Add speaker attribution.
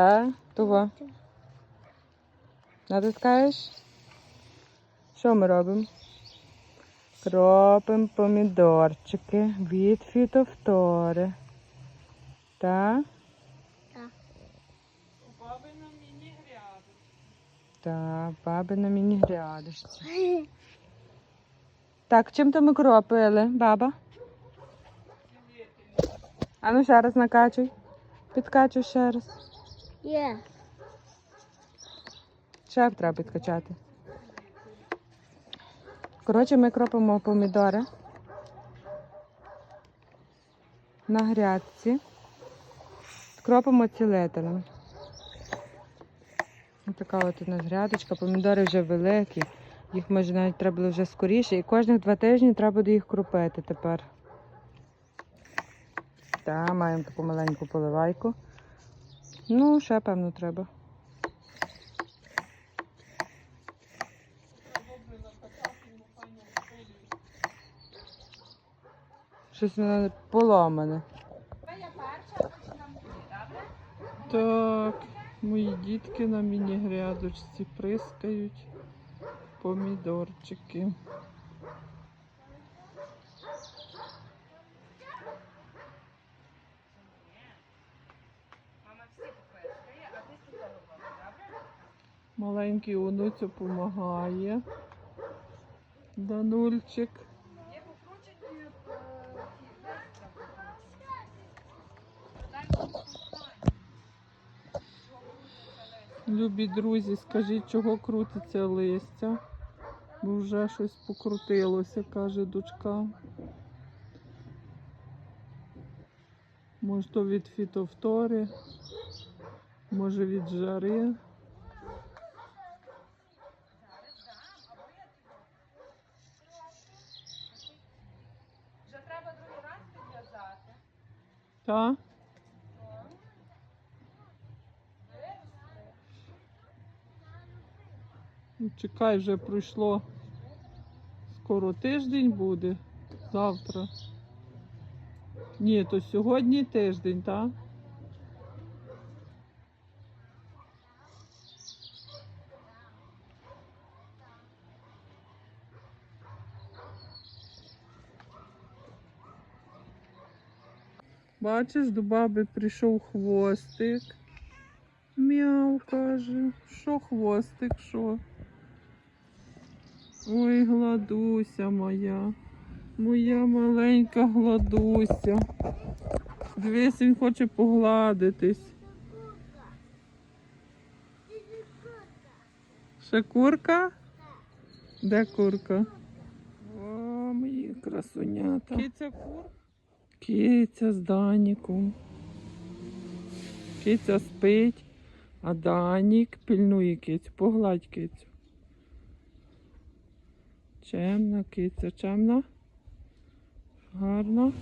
Speaker 1: А, того. Натискаєш? Що ми робимо? Кропимо помідорчики від фітофтори. Так?
Speaker 2: Так.
Speaker 1: Так, баби на міні-грядочці. Так, чим то ми кропили, баба? А ну ще раз накачуй. Підкачуй ще раз.
Speaker 2: Є.
Speaker 1: Ще треба підкачати. Коротше, ми кропимо помідори на грядці. Кропимо цілителем. Ось така от у нас грядочка. Помідори вже великі. Їх може навіть треба було вже скоріше. І кожних два тижні треба буде їх кропити тепер. Так, маємо таку маленьку поливайку. Ну, ще певно треба. Щось воно поломане.
Speaker 3: Так, мої дітки на міні-грядочці прискають помідорчики. Маленький онуцю допомагає. Данульчик. Любі друзі, скажіть, чого крутиться листя? Бо вже щось покрутилося, каже дочка. Може, то від фітофтори, може від жари.
Speaker 1: Вже треба другий раз підв'язати.
Speaker 3: Та? Ну, Чекай, вже пройшло. Скоро тиждень буде. Завтра. Ні, то сьогодні тиждень, так? Бачиш, до баби прийшов хвостик. Мяу каже. Що хвостик, що? Ой, гладуся моя. Моя маленька гладуся. Дивись, він хоче погладитись. Ще курка? Де курка? О, мої красунята. Киця кур? Киця з Даніком. Киця спить, а Данік пильнує кицю. Погладь кицю. Чемна киця, чемна. Гарно.